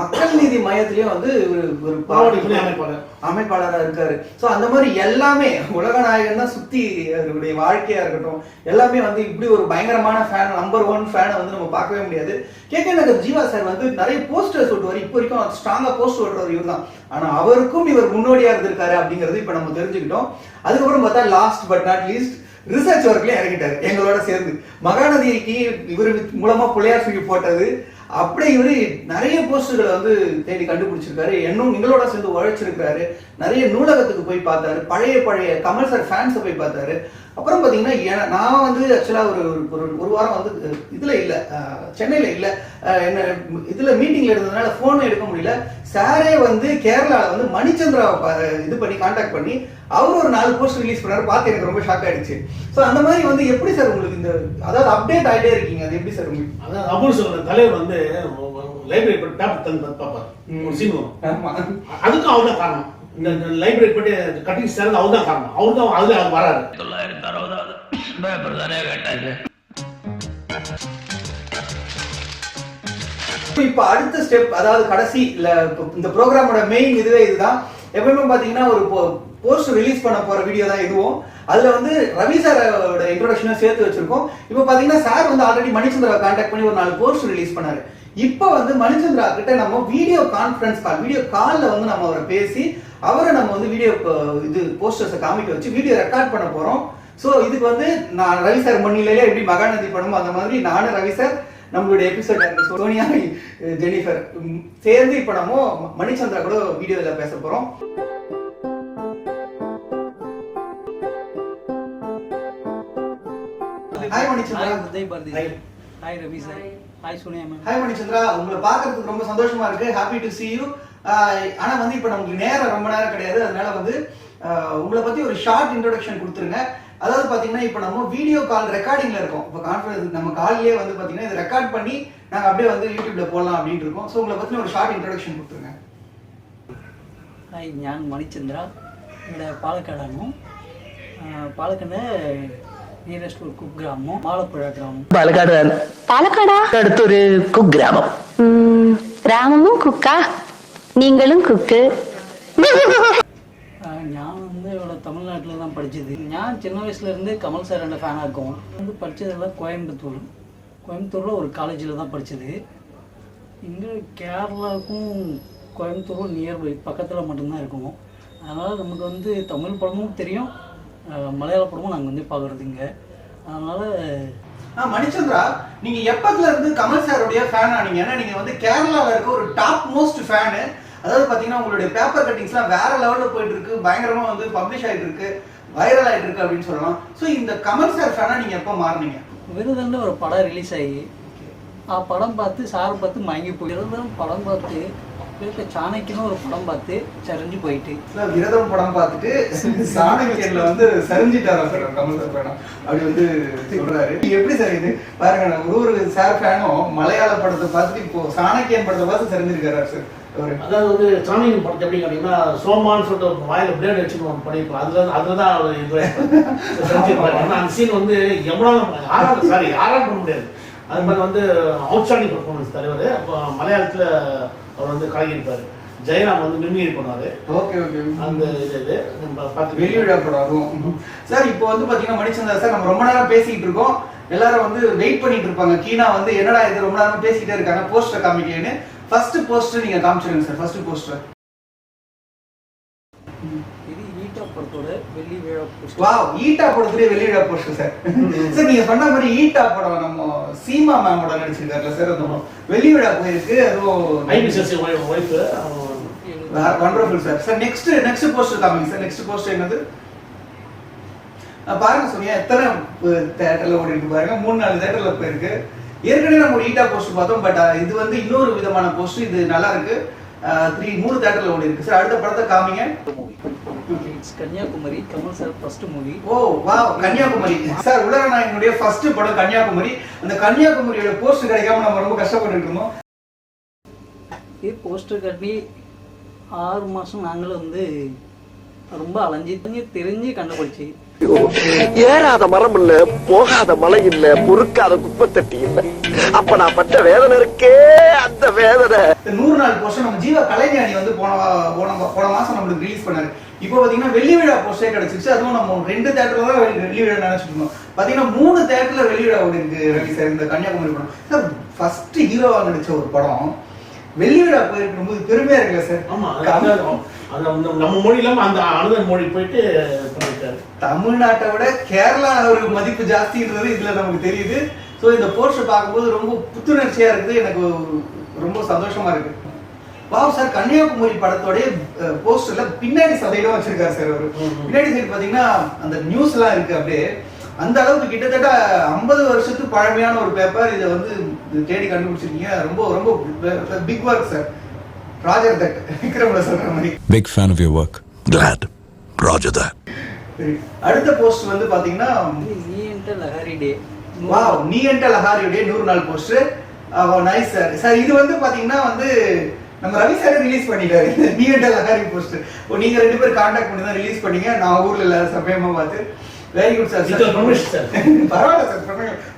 மக்கள் நீதி மையத்திலயும் வந்து இவர் ஒரு பாவாடை அமைப்பாளர். அமைப்பாளரா இருக்காரு. சோ அந்த மாதிரி எல்லாமே உலக நாயகன் தான் சுத்தி அவருடைய வாழ்க்கையா இருக்கட்டும் எல்லாமே வந்து இப்படி ஒரு பயங்கரமான ஃபேன் நம்பர் ஒன் ஃபேனை வந்து நம்ம பார்க்கவே முடியாது. கேகே நகர் ஜீவா சார் வந்து நிறைய போஸ்டர்ஸ் ஓட்டுவார் இப்போ வரைக்கும் ஸ்ட்ராங்கா போஸ்ட் ஓட்டுறவர் இவர் தான். ஆனா அவருக்கும் இவர் முன்னோடியா இருந்திருக்காரு அப்படிங்கறது இப்ப நம்ம தெரிஞ்சுக்கிட்டோம். அதுக்கப்புறம் பார்த்தா last but not least research ஒர்க்ல இறங்கிட்டாரு. எங்களோட சேர்ந்து. மகாநதிக்கு இவர் மூலமா பிள்ளையார் சொல்லி போட்டது அப்படி இவர் நிறைய போஸ்டுகளை வந்து தேடி கண்டுபிடிச்சிருக்காரு. என்னும் எங்களோட சேர்ந்து உழைச்சிருக்காரு நிறைய நூலகத்துக்கு போய் பார்த்தாரு. பழைய பழைய கமல் சார் ஃபேன்ஸை போய் பார்த்தாரு. அப்புறம் பார்த்தீங்கன்னா நான் வந்து ஆக்சுவலாக ஒரு ஒரு- ஒரு வாரம் வந்து இதில் இல்லை சென்னையில் இல்லை. என்ன இதில் மீட்டிங்கில் இருந்ததுனால ஃபோன் எடுக்க முடியல. சாரே வந்து கேரளாவில் வந்து மணிச்சந்திராவை இது பண்ணி காண்டாக்ட் பண்ணி அவர் ஒரு நாலு போஸ்ட் ரிலீஸ் பண்ணாரு. பார்த்து எனக்கு ரொம்ப ஷாக் ஆயிடுச்சு. ஸோ அந்த மாதிரி வந்து எப்படி சார் உங்களுக்கு இந்த அதாவது அப்டேட் ஆகிட்டே இருக்கீங்க. அது எப்படி சார் உங்களுக்கு? அதான் அபூர் சொல்ற தலைவர் வந்து லைப்ரரி பேப்பர் தந்து பார்ப்பார். ஒரு சீன் வரும். அதுக்கும் தான் காரணம். இந்த லைப்ரரி படி கட்டிங் சேர்ந்து அவர் தான் காரணம். அவர் தான் அதுல அவர் வராரு. தொள்ளாயிரத்தி அறுபதாவது பேப்பர் தானே கேட்டாங்க இப்போ அடுத்த ஸ்டெப் அதாவது கடைசி இல்ல இந்த ப்ரோக்ராமோட மெயின் இதுவே இதுதான். எப்பவுமே பாத்தீங்கன்னா ஒரு போஸ்ட் ரிலீஸ் பண்ண போற வீடியோ தான் இதுவும். அதுல வந்து ரவி சாரோட இன்ட்ரோடக்ஷனை சேர்த்து வச்சிருக்கோம். இப்போ பாத்தீங்கன்னா சார் வந்து ஆல்ரெடி மணிச்சந்திராவை கான்டாக்ட் பண்ணி ஒரு நாலு போஸ்ட் ரிலீஸ் பண்ணாரு. இப்போ வந்து மணிச்சந்திரா கிட்ட நம்ம வீடியோ கான்ஃபரன்ஸ் கால் வீடியோ காலில் வந்து நம்ம அவரை பேசி அவரை நம்ம வந்து வீடியோ இது போஸ்டர்ஸை காமிக்க வச்சு வீடியோ ரெக்கார்ட் பண்ண போறோம். ஸோ இதுக்கு வந்து நான் ரவி சார் மண்ணிலேயே எப்படி மகாநதி படமோ அந்த மாதிரி நானும் ரவி சார் நம்மளுடைய எபிசோட் சோனியா ஜெனிஃபர் சேர்ந்து இப்போ நம்ம மணிச்சந்திரா கூட வீடியோவில் பேச போறோம். Hi Manichandra. Hi Ravi sir hi Sonia ma'am hi Manichandra. உங்களை பார்க்கறதுக்கு ரொம்ப சந்தோஷமா இருக்கு. ஹாப்பி டு சி யூ ஆனா வந்து இப்போ நமக்கு நேரம் ரொம்ப நேரம் கிடையாது. அதனால வந்து உங்களை பத்தி ஒரு ஷார்ட் இன்ட்ரோடக்ஷன் கொடுத்துருங்க. அதாவது பார்த்தீங்கன்னா இப்போ நம்ம வீடியோ கால் ரெக்கார்டிங்கில் இருக்கோம். இப்போ கான்ஃபரன்ஸ் நம்ம காலிலே வந்து பார்த்தீங்கன்னா இதை ரெக்கார்ட் பண்ணி நாங்கள் அப்படியே வந்து யூடியூப்ல போடலாம் அப்படின்னு இருக்கோம். ஸோ உங்களை பற்றின ஒரு ஷார்ட் இன்ட்ரடக்ஷன் கொடுத்துருங்க. ஹாய் ஞான் மணிச்சந்திரா. என்னோட பாலக்காடாகும் பாலக்காடு നിയറസ്റ്റ് ഒരു കുഗ്രാമം മാളപ്പുഴ ഗ്രാമം പാലക്കാട് പാലക്കാടാ അടുത്തൊരു കുഗ്രാമം ഉം, രാമമും കുക്ക நீங்களும் குக்கு ஆஹ் நான் வந்து ഇവിടെ தமிழ்நாட்டில் தான் படித்தது நான் சின்ன வயசுலேருந்து கமல் சாரோட ஃபேனாக இருக்கும் வந்து படித்ததெல்லாம் கோயம்புத்தூர் கோயம்புத்தூரில் ஒரு காலேஜில் தான் படித்தது இங்கே கேரளாவுக்கும் கோயம்புத்தூரும் நியர்பை பக்கத்தில் மட்டும்தான் இருக்கும் அதனால் நமக்கு வந்து தமிழ் படமும் தெரியும் அஹ் மலையாள படமும் நாங்கள் வந்து பார்க்குறது இங்கே. அதனால் ஆ மணிச்சந்திரா நீங்க எப்பத்துல இருந்து கமல் சாருடைய ஃபேன் ஆனீங்க? ஏன்னா நீங்க வந்து கேரளால இருக்க ஒரு டாப் மோஸ்ட் ஃபேனு அதாவது பாத்தீங்கன்னா உங்களுடைய பேப்பர் கட்டிங்ஸ்லாம் வேற லெவல்ல போயிட்டு இருக்கு. பயங்கரமா வந்து பப்ளிஷ் ஆயிட்டு இருக்கு. வைரல் ஆயிட்டு இருக்கு அப்படின்னு சொல்லலாம். ஸோ இந்த கமல் சார் ஃபேனா நீங்க எப்போ மாறுனீங்க? விருதுன்னு ஒரு படம் ரிலீஸ் ஆகி. படம் பார்த்து சார் பார்த்து மயங்கி போய். விருதம் படம் பார்த்து இருக்க. சாணக்கியன்னு ஒரு படம் பார்த்து சரிஞ்சு போயிட்டு. இல்ல, விரதம் படம் பார்த்துட்டு சாணக்கியன்ல வந்து சரிஞ்சிட்டாரா சார் கமல் சார் ஃபேனா அப்படி வந்து சொல்றாரு. எப்படி சார் இது? பாருங்க நான் ஒரு ஒரு சார் ஃபேனும் மலையாள படத்தை பார்த்துட்டு இப்போ சாணக்கியன் படத்தை பார்த்து சரிஞ்சிருக்காரா சார் அவரு. அதாவது வந்து சாமியின் படத்தை எப்படி கேட்டீங்கன்னா சோமான்னு சொல்லிட்டு ஒரு வாயில பிளேட் வச்சுட்டு ஒன்று பண்ணியிருப்போம். அதுல அதுல தான் அவர் இது அந்த சீன் வந்து எவ்வளோ ஆறாம் சாரி ஆறாம் பண்ண முடியாது. அது மாதிரி வந்து அவுட்ஸ்டாண்டிங் பர்ஃபார்மன்ஸ் தலைவர் அப்போ மலையாளத்துல அவர் வந்து கலகியிருப்பாரு ஜெயராம் வந்து மிமிகிரி பண்ணாரு ஓகே ஓகே. அந்த இது பார்த்து வெளியிடா படம் அதுவும் சார் இப்போ வந்து பாத்தீங்கன்னா மணிச்சந்திரா சார் நம்ம ரொம்ப நேரம் பேசிட்டு இருக்கோம். எல்லாரும் வந்து வெயிட் பண்ணிட்டு இருப்பாங்க. கீனா வந்து என்னடா இது ரொம்ப நேரம் பேசிட்டே இருக்காங்க. போஸ்டர் காமிக்கேன்னு ஃபர்ஸ்ட் போஸ்டர் நீங்க காமிச்சிருங்க சார் ஃபர்ஸ்ட் போஸ்டர் இது ஈட்டா படத்தோட வெள்ளி விழா poster. வாவ் ஈட்டா படத்துலயே வெளியிடா போஸ்டர் சார். சார் நீங்க சொன்ன மாதிரி ஈட்டா படம் நம்ம சீமா மேமோட நடிச்சிருக்காருல சார் அந்த வெளிவிழா போயிருக்கு. அதுவும் wonderful sir. Sir next next poster காமிங்க சார். நெக்ஸ்ட் போஸ்டர் என்னது? பாருங்க சொன்னீங்க எத்தனை தேட்டர்ல ஓடி இருக்கு பாருங்க. மூணு நாலு தேட்டர்ல போயிருக்கு. ஏற்கனவே நம்ம ஒரு ஈட்டா போஸ்டர் பார்த்தோம் பட் இது வந்து இன்னொரு விதமான போஸ்டர் இது நல்லா இருக்கு. த்ரீ மூணு தேட்டர்ல ஓடி இருக்கு சார் அடுத்த படத்தை காமிங்க. It's Kanyakumari Kamal sir first movie oh வா கன்னியாகுமரி சார் உலகநாயகனுடைய ஃபர்ஸ்ட் படம் கன்னியாகுமரி அந்த கன்னியாகுமரியோட போஸ்டர் கிடைக்காம நம்ம ரொம்ப கஷ்டப்பட்டு இருந்தோம் இது போஸ்டர் கட்டி ஆறு மாதம் நாங்களும் வந்து ரொம்ப அலைஞ்சி தெரிஞ்சு தெரிஞ்சு கண்டுபிடிச்சி. ஏறாத மரம் இல்ல போகாத மலை இல்ல பொறுக்காத குப்பை தட்டி இல்ல. அப்ப நான் பட்ட வேதனை இருக்கே அந்த வேதனை. நூறு நாள் போஸ்டர் நம்ம ஜீவா கலைஞானி வந்து போன போன போன மாசம் நம்மளுக்கு ரிலீஸ் பண்ணாரு. இப்போ பாத்தீங்கன்னா வெள்ளி விழா போஸ்டே கிடைச்சிருச்சு. அதுவும் நம்ம ரெண்டு தேட்டர்ல தான் வெள்ளி- வெள்ளி விழா நினைச்சிட்டு இருந்தோம். பாத்தீங்கன்னா மூணு தேட்டர்ல வெள்ளி விழா ஓடி இருக்கு ரவி சார் இந்த கன்னியாகுமரி படம். சார் ஃபர்ஸ்ட் ஹீரோவா நடிச்ச ஒரு படம். வெள்ளி விழா போயிருக்கும் போது பெருமையா இருக்குல்ல சார்? ஆமா நம்ம மொழி இல்லாம அந்த அனுதன் மொழி போயிட்டு தமிழ்நாட்டை விட கேரளா ஒரு மதிப்பு ஜாஸ்தின்றது இதுல நமக்கு தெரியுது. ஸோ இந்த போஸ்டர் பார்க்கும்போது ரொம்ப புத்துணர்ச்சியா இருக்குது. எனக்கு ரொம்ப சந்தோஷமா இருக்கு. வாவ் சார் கன்னியாகுமரி படத்தோடைய போஸ்டர்ல பின்னாடி சதையிடம் வச்சிருக்காரு சார் அவரு. பின்னாடி சைடு பாத்தீங்கன்னா அந்த நியூஸ் எல்லாம் இருக்கு அப்படியே அந்த அளவுக்கு கிட்டத்தட்ட ஐம்பது வருஷத்துக்கு பழமையான ஒரு பேப்பர் இதை வந்து தேடி கண்டுபிடிச்சிருக்கீங்க ரொம்ப ரொம்ப big work sir roger that விக்ரம்ல சொல்ற மாதிரி fan of your work. Glad. Roger that. சரி. அடுத்த போஸ்ட் வந்து பாத்தீங்கன்னா நீ என்கிட்ட லஹாரி டே வாவ் நீ என்ட லஹாரியுடைய நூறு நாள் போஸ்டர் நைஸ் சார் சார் இது வந்து பாத்தீங்கன்னா வந்து நம்ம ரவி சார் ரிலீஸ் பண்ணிட்டாரு. இந்த நீ என்ட லஹாரி போஸ்டர் இப்போ நீங்க ரெண்டு பேரும் காண்டாக்ட் பண்ணி தான் ரிலீஸ் பண்ணீங்க. நான் ஊர்ல இல்ல சமயமா பார்த்து. Very good sir. பரவாயில்ல சார்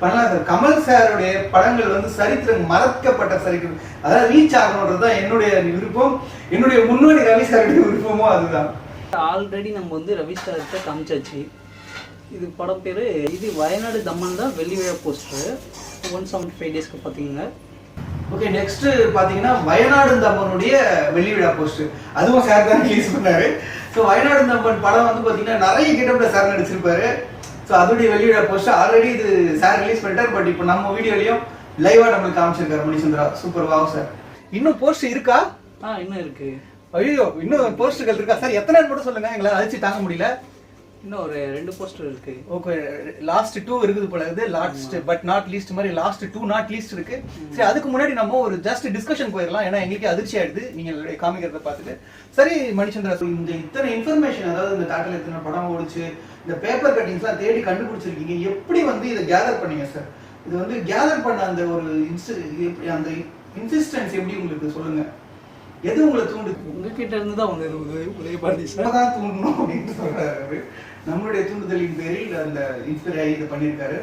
பண்ணலாம் சார் கமல் சாருடைய படங்கள் வந்து சரித்திரம் மறக்கப்பட்ட சரித்திரம். அதாவது ரீச் ஆகணுன்றது தான் என்னுடைய விருப்பம். என்னுடைய முன்னோடி ரவி சாருடைய விருப்பமும் அதுதான். ஆல்ரெடி நம்ம வந்து ரவி சார்கிட்ட காமிச்சாச்சு. இது படம் பேர் இது வயநாடு தம்மன் தான் வெள்ளி விழா போஸ்டர் ஒன் செவன்டி ஃபைவ் டேஸ்க்கு பார்த்தீங்கன்னா ஓகே நெக்ஸ்ட் பாத்தீங்கன்னா வயநாடு தம்மனுடைய வெள்ளி விழா போஸ்ட் அதுவும் சார் தான் ரிலீஸ் பண்ணாரு. ஸோ வயநாடு தம்மன் படம் வந்து பாத்தீங்கன்னா நிறைய கிட்டப்ல சார் நடிச்சிருப்பாரு. ஸோ அதோடைய விழா போஸ்ட் ஆல்ரெடி இது சார் ரிலீஸ் பண்ணிட்டார். பட் இப்போ நம்ம வீடியோலயும் லைவா நம்மளுக்கு காமிச்சிருக்காரு மணிச்சந்திரா சூப்பர் வாவ் சார் இன்னும் போஸ்ட் இருக்கா? ஆ இன்னும் இருக்கு. ஐயோ இன்னும் போஸ்டர்கள் இருக்கா? சார் எத்தனை மட்டும் சொல்லுங்க? எங்களால் அழிச்சு தாங்க முடியல. இன்னும் ஒரு ரெண்டு போஸ்டர் இருக்கு. ஓகே லாஸ்ட் டூ இருக்குது போல இருக்குது லாஸ்ட் பட் நாட் லீஸ்ட் மாதிரி லாஸ்ட் டூ நாட் லீஸ்ட் இருக்கு. சரி அதுக்கு முன்னாடி நம்ம ஒரு ஜஸ்ட் டிஸ்கஷன் போயிடலாம். ஏன்னா எங்களுக்கு அதிர்ச்சி ஆயிடுது. நீங்க எங்களுடைய காமிக்கிறத பார்த்துட்டு. சரி மணிச்சந்திரா இந்த இத்தனை இன்ஃபர்மேஷன் அதாவது இந்த டாட்டில் எத்தனை படம் ஓடிச்சு இந்த பேப்பர் கட்டிங்ஸ்லாம் தேடி கண்டுபிடிச்சிருக்கீங்க. எப்படி வந்து இதை கேதர் பண்ணீங்க சார் இது வந்து கேதர் பண்ண அந்த ஒரு இன்ஸ்ட் எப்படி அந்த இன்சிஸ்டன்ஸ் எப்படி உங்களுக்கு சொல்லுங்க? எது உங்களை தூண்டுது? உங்ககிட்ட இருந்து தான் வந்தது உதவி சார் தான் தூண்டணும் அப்படின்னு சொல்றாரு. நம்மளுடைய தூண்டுதலின் பேரில் அந்த இன்ஸ்பயர் இதை பண்ணியிருக்காரு.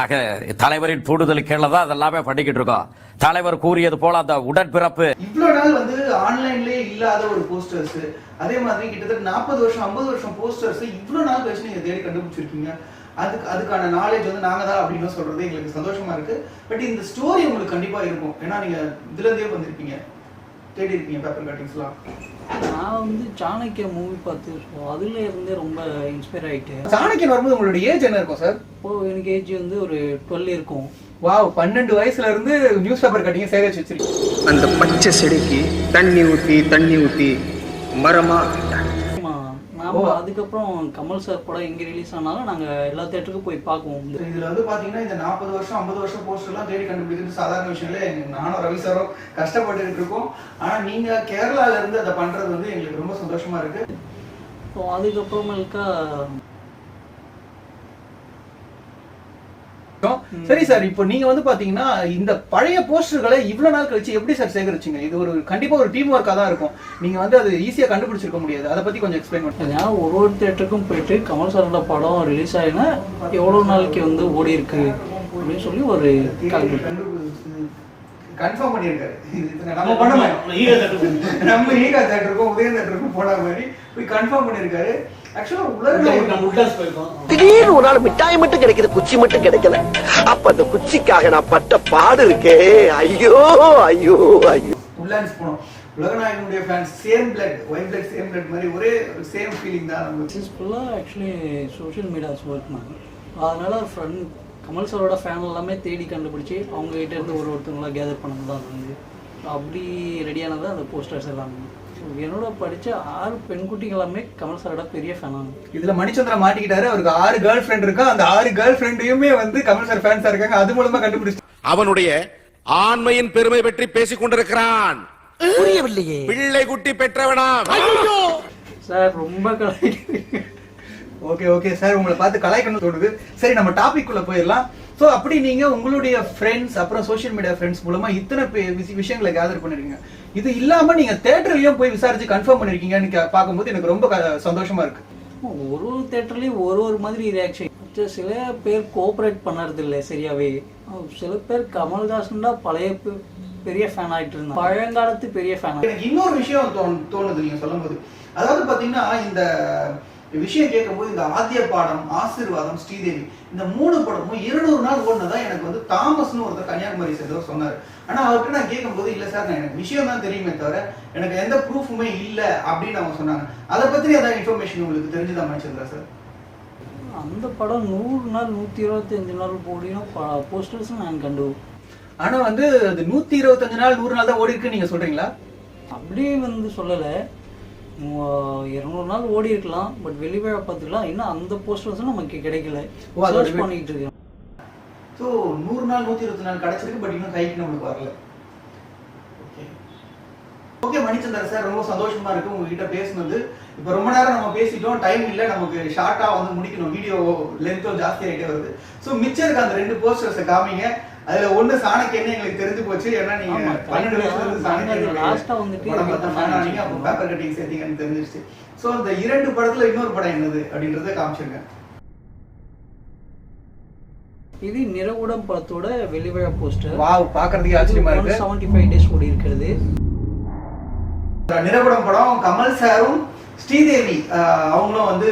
ஆக தலைவரின் தூண்டுதல் கீழே தான் அதெல்லாமே பண்ணிக்கிட்டு இருக்கோம். தலைவர் கூறியது போல அந்த உடன்பிறப்பு. இவ்வளவு நாள் வந்து ஆன்லைன்லயே இல்லாத ஒரு போஸ்டர்ஸ் அதே மாதிரி கிட்டத்தட்ட நாற்பது வருஷம் ஐம்பது வருஷம் போஸ்டர்ஸ் இவ்வளவு நாள் கழிச்சு நீங்க தேடி கண்டுபிடிச்சிருக்கீங்க. அதுக்கு அதுக்கான நாலேஜ் வந்து நாங்க தான் அப்படின்னு சொல்றது எங்களுக்கு சந்தோஷமா இருக்கு. பட் இந்த ஸ்டோரி உங்களுக்கு கண்டிப்பா இருக்கும். ஏன்னா நீங்க இதுல இருந்தே வந்திருப்பீங்க. தேடி இருப்பீங்க பேப்பர் கட்டிங்ஸ்லாம் நான் வந்து சாணக்கிய மூவி பார்த்து ஸோ அதில் இருந்தே ரொம்ப இன்ஸ்பயர் ஆகிட்டேன் சாணக்கியன் வரும்போது உங்களுடைய ஏஜ் என்ன இருக்கும் சார் இப்போது எனக்கு ஏஜ் வந்து ஒரு டுவெல் இருக்கும். வாவ் பன்னெண்டு வயசுல இருந்து நியூஸ் பேப்பர் கட்டிங்க சேகரிச்சு வச்சிருக்கீங்க. அந்த பச்சை செடிக்கு தண்ணி ஊத்தி தண்ணி ஊத்தி மரமா ஆமா, நாம அதுக்கப்புறம் கமல் சார் படம் எங்கே ரிலீஸ் ஆனாலும் நாங்கள் எல்லா தேட்டருக்கும் போய் பார்க்குவோம். இதுல வந்து பாத்தீங்கன்னா இந்த நாற்பது வருஷம் ஐம்பது வருஷம் போஸ்டர் எல்லாம் தேடி கண்டுபிடிக்கிறது சாதாரண விஷயம் இல்லை நானும் ரவி சாரும் கஷ்டப்பட்டுக்கிட்டு இருக்கோம். ஆனா நீங்க கேரளால இருந்து அதை பண்றது வந்து எங்களுக்கு ரொம்ப சந்தோஷமா இருக்கு. ஸோ அதுக்கப்புறமேலுக்கா சரி சார் இப்போ நீங்க வந்து பாத்தீங்கன்னா இந்த பழைய போஸ்டர்களை இவ்வளவு நாள் கழிச்சு எப்படி சார் சேகரிச்சீங்க? இது ஒரு கண்டிப்பா ஒரு டீம் ஒர்க்கா தான் இருக்கும். நீங்க வந்து அது ஈஸியா கண்டுபிடிச்சிருக்க முடியாது. அதை பத்தி கொஞ்சம் எக்ஸ்பிளைன் பண்ணுங்க. ஒரு ஒரு தேட்டருக்கும் போயிட்டு கமல் சாரோட படம் ரிலீஸ் ஆகினா எவ்வளோ நாளைக்கு வந்து ஓடி இருக்கு அப்படின்னு சொல்லி ஒரு கன்ஃபார்ம் பண்ணியிருக்காரு. நம்ம பண்ண. நம்ம ஈகா தேட்டருக்கும் உதயம் தேட்டருக்கும் போன மாதிரி போய் கன்ஃபார்ம் பண்ணியிருக்காரு. திடீர்னு ஒரு நாள் மிட்டாய் மட்டும் கிடைக்குது குச்சி மட்டும் கிடைக்கல. அப்ப அந்த குச்சிக்காக நான் பட்ட பாடு இருக்கே. ஐயோ ஐயோ ஐயோ. உல்லான்ஸ் போனோம். உலகநாயகனுடைய fans same blood white blood same blood மாதிரி ஒரே சேம் ஃபீலிங் தான் நமக்கு ஃபுல்லாக ஆக்சுவலி சோஷியல் மீடியாஸ் ஒர்க் அதனால ஃப்ரெண்ட் கமல் சாரோட ஃபேன் எல்லாமே தேடி கண்டுபிடிச்சி அவங்க கிட்ட இருந்து ஒரு ஒருத்தவங்களா கேதர் பண்ணது தான் வந்து. அப்படி ரெடியானது அந்த போஸ்டர்ஸ் எல்லாமே. என்னோட படித்த ஆறு பெண்குட்டிகள் எல்லாமே கமல் சாரோட பெரிய ஃபேனாங்க இதுல மணிச்சந்திரா மாட்டிக்கிட்டாரு. அவருக்கு ஆறு கேர்ள் ஃப்ரெண்ட் இருக்கா? அந்த ஆறு கேர்ள் ஃப்ரெண்டையுமே வந்து கமல் சார் ஃபேன்ஸா இருக்காங்க. அது மூலமா கண்டுபிடிச்சு அவனுடைய ஆண்மையின் பெருமை பற்றி பேசிக் கொண்டிருக்கிறான். புரியவில்லையே. பிள்ளை குட்டி பெற்றவனா சார் ரொம்ப கலாய்க்கு ஓகே ஓகே சார் உங்களை பார்த்து கலாய்க்கணும் தோணுது. சரி நம்ம டாபிக் குள்ள போயிடலாம். ஸோ அப்படி நீங்க உங்களுடைய ஃப்ரெண்ட்ஸ் அப்புறம் சோஷியல் மீடியா ஃப்ரெண்ட்ஸ் மூலமா இத்தனை விஷயங்களை கேதர் பண்ணிருக்கீங்க. இது இல்லாம நீங்க தேட்டர்லயும் போய் விசாரிச்சு கன்ஃபார்ம் பண்ணிருக்கீங்கன்னு பார்க்கும்போது எனக்கு ரொம்ப சந்தோஷமா இருக்கு. ஒரு ஒரு தேட்டர்லேயும் ஒரு ஒரு மாதிரி ரியாக்ஷன் சில பேர் கோஆப்ரேட் பண்ணறது இல்லை சரியாவே சில பேர் கமல்ஹாசன் தான் பழைய பெரிய ஃபேன் ஆகிட்டு இருந்தாங்க. பழங்காலத்து பெரிய ஃபேன் எனக்கு இன்னொரு விஷயம் தோணு- தோணுது நீங்க சொல்லும்போது. அதாவது பாத்தீங்கன்னா இந்த விஷயம் கேட்கும்போது இந்த ஆத்திய பாடம் ஆசீர்வாதம் ஸ்ரீதேவி இந்த மூணு படமும் இருநூறு நாள் ஓடுனதா எனக்கு வந்து தாமஸ்னு ஒருத்தர் கன்னியாகுமரி சேர்ந்தவர் சொன்னார். ஆனா அவர்கிட்ட நான் கேட்கும்போது இல்ல சார் நான் எனக்கு விஷயம் தான் தெரியுமே தவிர எனக்கு எந்த ப்ரூஃபுமே இல்ல அப்படின்னு அவங்க சொன்னாங்க. அதை பத்தி ஏதாவது இன்ஃபர்மேஷன் உங்களுக்கு தெரிஞ்சுதா மணிச்சந்திரா சார்? அந்த படம் நூறு நாள் நூற்றி இருபத்தஞ்சு நாள் போடினா போஸ்டர்ஸ் நான் கண்டு. ஆனா வந்து அது நூத்தி இருபத்தஞ்சு நாள் நூறு நாள் தான் ஓடி இருக்குன்னு நீங்க சொல்றீங்களா? அப்படியே வந்து சொல்லலை. இருநூறு நாள் ஓடி இருக்கலாம் பட் வெளிவிழா பார்த்துக்கலாம். இன்னும் அந்த போஸ்டர்ஸும் நமக்கு கிடைக்கல. சர்ச் பண்ணிட்டு இருக்கேன் ஸோ நூறு நாள் நூத்தி இருபத்தி நாள் கிடைச்சிருக்கு பட் இன்னும் கைக்கு நம்மளுக்கு வரல. ஓகே ஓகே மணிச்சந்திரன் சார் ரொம்ப சந்தோஷமா இருக்கு உங்ககிட்ட பேசுனது. இப்போ ரொம்ப நேரம் நம்ம பேசிட்டோம். டைம் இல்லை நமக்கு ஷார்ட்டா வந்து முடிக்கணும். வீடியோ லென்த்தோ ஜாஸ்தி ஆகிட்டே வருது. ஸோ மிச்சம் இருக்க அந்த ரெண்டு போஸ்டர்ஸை காமிங்க. அதுல ஒண்ணு சாணக்கியன்னு எங்களுக்கு தெரிஞ்சு போச்சு. ஏன்னா நீங்க பன்னெண்டு வயசுல இருந்து ஆனீங்க அப்புறம் பேப்பர் கட்டிங் சேர்த்தீங்கன்னு தெரிஞ்சிருச்சு. ஸோ அந்த இரண்டு படத்துல இன்னொரு படம் என்னது அப்படின்றத காமிச்சிருங்க. இது நிறவுடம் படத்தோட வெளிவிழா போஸ்டர் வாவ் பாக்குறதுக்கே ஆச்சரியமா இருக்கு. செவன்டி ஃபைவ் டேஸ் ஓடி இருக்கிறது நிறப்படம் படம் கமல் சாரும் ஸ்ரீதேவி அவங்களும் வந்து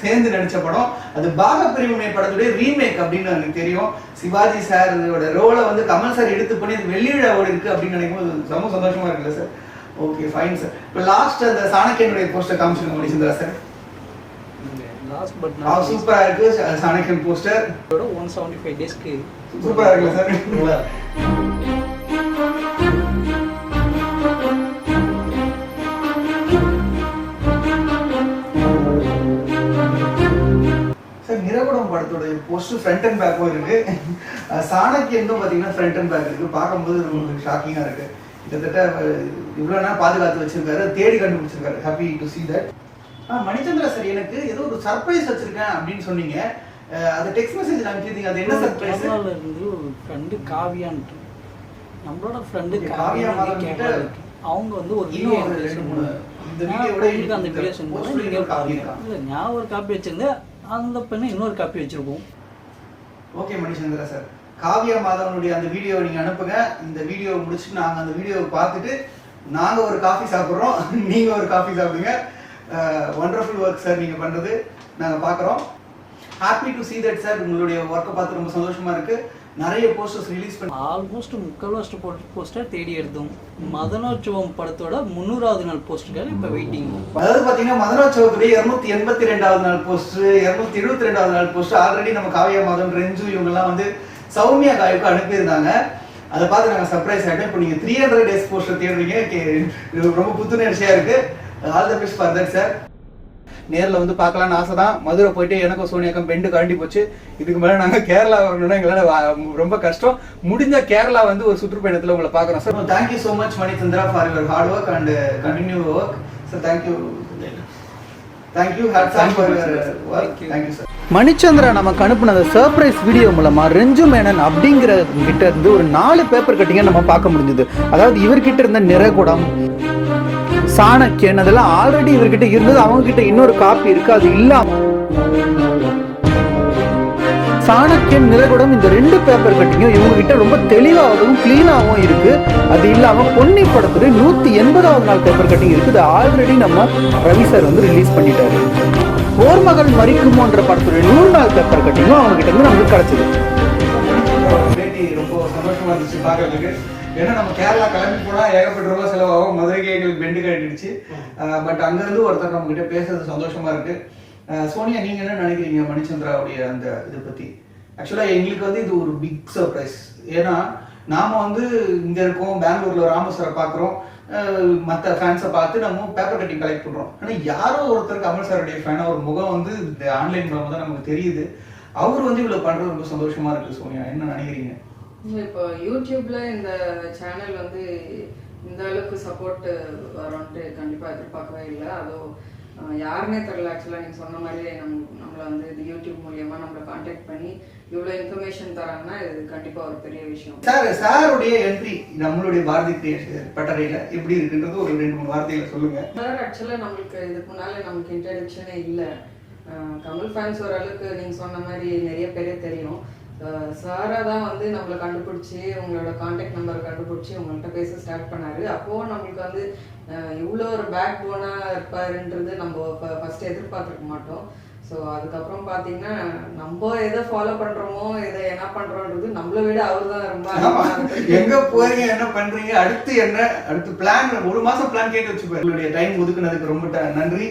சேர்ந்து நடிச்ச படம். அது பாக பிரிவினை படத்துடைய ரீமேக் அப்படின்னு எனக்கு தெரியும். சிவாஜி சாரோட ரோலை வந்து கமல் சார் எடுத்து பண்ணி அது வெள்ளி விழாவோட இருக்கு அப்படின்னு நினைக்கும் போது ரொம்ப சந்தோஷமா இருக்குல்ல சார்? Okay fine sir. இப்போ லாஸ்ட் அந்த சாணக்கியனுடைய போஸ்டர் காமிச்சிருக்க முடிச்சுங்களா சார். லாஸ்ட் பட் சூப்பரா இருக்கு Chanakyan poster one seventy five டேஸ்க்கு சூப்பரா இருக்குல்ல சார்? சார் நிறகுடம் படத்தோட போஸ்டர் ஃப்ரண்ட் அண்ட் பேக்கும் இருக்கு. அஹ் சாணக்கியனும் பாத்தீங்கன்னா ஃப்ரண்ட் அண்ட் பேக் இருக்கு. பார்க்கும்போது நமக்கு ஷாக்கிங்கா இருக்கு. கிட்டத்தட்ட அவர் இவ்வளவு நேரம் பாதுகாத்து வச்சிருக்காரு. தேடி கண்டுபிடிச்சிருக்காரு. Happy to that. ஆ மணிச்சந்திரா சார் எனக்கு ஏதோ ஒரு சர்ப்ரைஸ் வச்சிருக்கேன் அப்படின்னு சொன்னீங்க. அது டெக்ஸ்ட் மெசேஜ் அனுப்பிச்சிருந்தீங்க அது என்ன சர்ப்ரைஸ் இருந்து ஒரு ஃப்ரெண்டு காவியான்ட்டு. நம்மளோட ஃப்ரெண்டு காவியா கிட்ட. அவங்க வந்து ஒரு வீடியோ ரெண்டு மூணு இந்த உங்களுக்கு அந்த வீடியோ பண்ணேன் நீங்க பாருங்க? இல்ல நான் ஒரு காப்பி வச்சிருந்தேன். அந்த பெண்ணு இன்னொரு காப்பி வச்சிருக்கோம் ஓகே மணிச்சந்திரா சார் காவியா மாதவனுடைய அந்த வீடியோ நீங்க அனுப்புங்க. இந்த வீடியோவை முடிச்சுட்டு நாங்க அந்த வீடியோவை பார்த்துட்டு நாங்க ஒரு காஃபி சாப்பிடுறோம். நீங்க ஒரு காஃபி சாப்பிடுங்க. ஒண்டர்ஃபுல் ஒர்க் சார் நீங்க பண்றது. நாங்க பார்க்குறோம். Happy to see that sir உங்களுடைய ஒர்க்கை பார்த்து ரொம்ப சந்தோஷமா இருக்குது நிறைய போஸ்டர்ஸ் ரிலீஸ் பண்ணி ஆல்மோஸ்ட் முக்கால்வாஸ்ட் போஸ்டர் தேடி எடுத்தோம். மதனோற்சவம் படத்தோட முந்நூறாவது நாள் போஸ்ட்டுக்காக இப்போ வெயிட்டிங் அதாவது பாத்தீங்கன்னா மதுராச்சவத்துடைய இருநூத்தி எண்பத்தி ரெண்டாவது நாள் போஸ்ட் இருநூத்தி எழுபத்தி ரெண்டாவது நாள் போஸ்ட் ஆல்ரெடி நம்ம காவியா மாதம் ரெஞ்சு இவங்கெல்லாம் வந்து சௌமியா காயுக்கு அனுப்பியிருந்தாங்க. அதை பார்த்து நாங்கள் சர்ப்ரைஸ் ஆகிட்டோம் இப்போ நீங்கள் த்ரீ ஹண்ட்ரட் டேஸ் போஸ்டர் தேடுறீங்க. ரொம்ப புத்துணர்ச்சியாக இருக்கு. All the best for that sir நேரில் வந்து பார்க்கலாம்னு ஆசை தான் மதுரை போயிட்டு எனக்கும் சோனியாக்கும் பெண்டு கரண்டி போச்சு. இதுக்கு மேலே நாங்கள் கேரளா வரணும்னா எங்களால் ரொம்ப கஷ்டம். முடிஞ்ச கேரளா வந்து ஒரு சுற்றுப்பயணத்தில் உங்களை பார்க்குறோம் sir thank you so much Manichandra for your hard work and continue work sir thank you thank you had thank for your work thank you sir Manichandra நமக்கு அனுப்புன சர்ப்ரைஸ் வீடியோ மூலமா ரெஞ்சு மேனன் அப்படிங்கிற கிட்ட இருந்து ஒரு நாலு பேப்பர் கட்டிங்க நம்ம பார்க்க முடிஞ்சது. அதாவது இவர்கிட்ட இருந்த நிறகுடம் சாணக்கியன் அதெல்லாம் ஆல்ரெடி இவர்கிட்ட இருந்தது அவங்க கிட்ட இன்னொரு காப்பி இருக்கு அது இல்லாம சாணக்கியன் நிலகுடம் இந்த ரெண்டு பேப்பர் கட்டிங்கும் இவங்க கிட்ட ரொம்ப தெளிவாகவும் கிளீனாகவும் இருக்கு. அது இல்லாம பொன்னி படத்துல நூத்தி எண்பதாவது நாள் பேப்பர் கட்டிங் இருக்கு இது ஆல்ரெடி நம்ம ரவி சார் வந்து ரிலீஸ் பண்ணிட்டாரு. ஓர்மகள் மறிக்குமோன்ற படத்துடைய நூறு நாள் பேப்பர் கட்டிங்கும் அவங்க கிட்ட இருந்து நமக்கு கிடைச்சது. ரொம்ப சந்தோஷமா இருந்துச்சு ஏன்னா நம்ம கேரளா கிளம்பி போனா ஏகப்பட்ட ரூபாய் செலவாகும். மதுரைக்கு எங்களுக்கு பெண்டு கட்டிடுச்சு. பட் அங்கிருந்து ஒருத்தர் நம்ம கிட்ட பேசுறது சந்தோஷமா இருக்கு. சோனியா நீங்க என்ன நினைக்கிறீங்க மணிச்சந்திராவுடைய அந்த இதை பத்தி? ஆக்சுவலா எங்களுக்கு வந்து இது ஒரு பிக் சர்ப்ரைஸ் ஏன்னா நாம வந்து இங்க இருக்கோம் பெங்களூர்ல ராமேஸ்வரை பாக்குறோம். அஹ் மத்த ஃபேன்ஸை பார்த்து நம்ம பேப்பர் கட்டிங் கலெக்ட் பண்றோம். ஆனா யாரோ ஒருத்தர் கமல் சாருடைய ஃபேனா ஒரு முகம் வந்து இந்த ஆன்லைன் மூலமா தான் நமக்கு தெரியுது. அவர் வந்து இவ்வளவு பண்றது ரொம்ப சந்தோஷமா இருக்கு சோனியா. என்ன நினைக்கிறீங்க? இப்போ யூடியூப்ல இந்த சேனல் வந்து இந்த அளவுக்கு சப்போர்ட் வரும்ன்ட்டு கண்டிப்பா எதிர்பார்க்கவே இல்லை. அதுவும் அஹ், யாருன்னே தெரியல ஆக்சுவலாக நீங்கள் சொன்ன மாதிரி நம் நம்மளை வந்து இது யூடியூப் மூலியமா நம்மளை காண்டாக்ட் பண்ணி இவ்வளோ இன்ஃபர்மேஷன் தராங்கன்னா இது கண்டிப்பா ஒரு பெரிய விஷயம். சார் சாருடைய என்ட்ரி நம்மளுடைய பாரதி கிரியேஷன் பட்டறையில எப்படி இருக்குன்றது ஒரு ரெண்டு மூணு வார்த்தையில சொல்லுங்க. சார் ஆக்சுவலாக நம்மளுக்கு இதுக்கு முன்னால நமக்கு இன்ட்ரடக்ஷனே இல்லை. கமல் ஃபேன்ஸ் ஓரளவுக்கு நீங்கள் சொன்ன மாதிரி நிறைய பேரே தெரியும். சாரா தான் வந்து நம்மளை கண்டுபிடிச்சி உங்களோட காண்டாக்ட் நம்பரை கண்டுபிடிச்சி உங்கள்கிட்ட பேச ஸ்டார்ட் பண்ணாரு. அப்போது நம்மளுக்கு வந்து இவ்வளோ ஒரு பேக் போனாக இருப்பாருன்றது நம்ம ஃபர்ஸ்ட் எதிர்பார்த்துருக்க மாட்டோம். ஸோ அதுக்கப்புறம் பார்த்தீங்கன்னா நம்ம எதை ஃபாலோ பண்ணுறோமோ எதை என்ன பண்ணுறோன்றது நம்மளை விட அவர் தான் ரொம்ப. எங்க போறீங்க என்ன பண்றீங்க அடுத்து என்ன அடுத்து பிளான் ஒரு மாசம் பிளான் கேட்டு வச்சுப்பேன் உங்களுடைய டைம் ஒதுக்குனதுக்கு ரொம்ப நன்றி.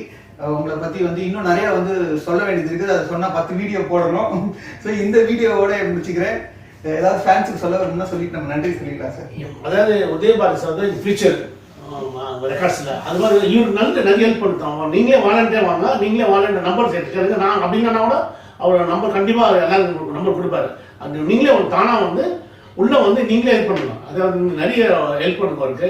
உங்களை பத்தி வந்து இன்னும் நிறைய வந்து சொல்ல வேண்டியது இருக்குது. அதை சொன்னா பத்து வீடியோ போடணும். ஸோ இந்த வீடியோவோட முடிச்சுக்கிறேன். ஏதாவது ஃபேன்ஸுக்கு சொல்ல வரணும்னா சொல்லிட்டு நம்ம நன்றி சொல்லிக்கலாம் சார் அதாவது உதயபாரதி சார் தான் ஃபியூச்சர் ரெக்கார்ட்ஸில் அது மாதிரி இவர் நல்ல நிறைய ஹெல்ப் பண்ணுறோம் நீங்களே வாலண்டியர் வாங்க நீங்களே வாலண்டியர் நம்பர் சேர்த்துக்காருங்க நான் அப்படிங்கன்னா கூட அவரோட நம்பர் கண்டிப்பாக எல்லாருக்கும் நம்பர் கொடுப்பாரு. அது நீங்களே ஒரு தானாக வந்து உள்ளே வந்து நீங்களே ஹெல்ப் பண்ணலாம் அதாவது நிறைய ஹெல்ப் பண்ணுங்க இருக்கு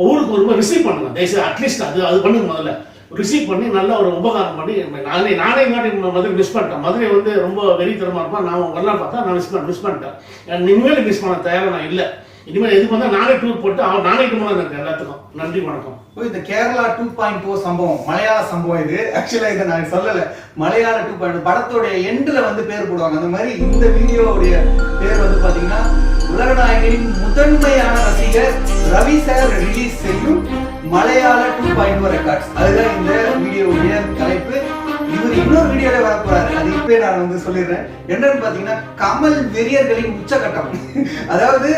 ஒவ்வொருக்கு ஒரு ரிசீவ் பண்ணுங்க. தயவுசெய்து அட்லீஸ்ட் அது அது பண்ணுங்க முதல்ல. ரிசீவ் பண்ணி நல்ல ஒரு உபகாரம் பண்ணி நானே நானே இங்காட்டி மதுரை மிஸ் பண்ணிட்டேன். மதுரை வந்து ரொம்ப வெளித்தரமாக இருப்பா நான் வரலாம் பார்த்தா நான் மிஸ் பண்ண மிஸ் பண்ணிட்டேன். இனிமேல் மிஸ் பண்ண தயாராக நான் இல்லை. இனிமேல் எதுக்கு வந்தால் நானே டூர் போட்டு அவன் நானே போனேன் எனக்கு எல்லாத்துக்கும். நன்றி வணக்கம். ஓ, இந்த கேரளா டூ பாயிண்ட் டூ சம்பவம் மலையாள சம்பவம் இது. ஆக்சுவலாக இதை நான் சொல்லலை. மலையாள டூ பாயிண்ட் படத்தோடைய எண்டில் வந்து பேர் போடுவாங்க. அந்த மாதிரி இந்த வீடியோவுடைய பேர் வந்து பார்த்தீங்கன்னா உலகநாயகனின் முதன்மையான ரசிகர் ரவி சார் ரிலீஸ் செய்யும் மலையாள டூ பாயிண்ட் ஓ ரெக்கார்ட்ஸ் அதுதான் இந்த வீடியோவுடைய தலைப்பு. இவர் இன்னொரு வீடியோல வர போறாரு. அது இப்பே நான் வந்து சொல்லிடுறேன். என்னன்னு பாத்தீங்கன்னா கமல் வெறியர்களின் உச்சகட்டம். அதாவது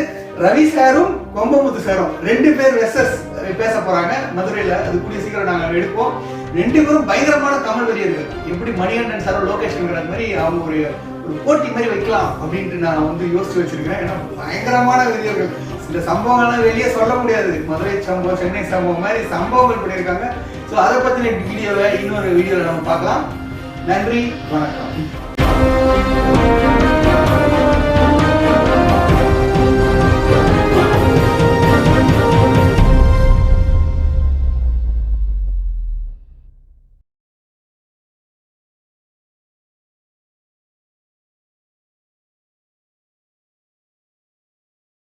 ரவி சாரும் கொம்பமுத்து சாரும். ரெண்டு பேர் வெசஸ் பேச போறாங்க. மதுரையில. அது கூடிய சீக்கிரம் நாங்க எடுப்போம். ரெண்டு பேரும் பயங்கரமான கமல் வெறியர்கள். எப்படி மணிகண்டன் சாரும் லோகேஷ் கங்கரன் மாதிரி அவங்க ஒரு ஒரு போட்டி மாதிரி வைக்கலாம் அப்படின்ட்டு நான் வந்து யோசிச்சு வச்சிருக்கேன். ஏன்னா பயங்கரமான வெறியர்கள். இந்த சம்பவங்கள்லாம் வெளியே சொல்ல முடியாது. மதுரை சம்பவம் சென்னை சம்பவம் மாதிரி சம்பவங்கள் பண்ணியிருக்காங்க. ஸோ அதை பற்றின வீடியோவை இன்னொரு வீடியோவில் நம்ம பார்க்கலாம். நன்றி வணக்கம்.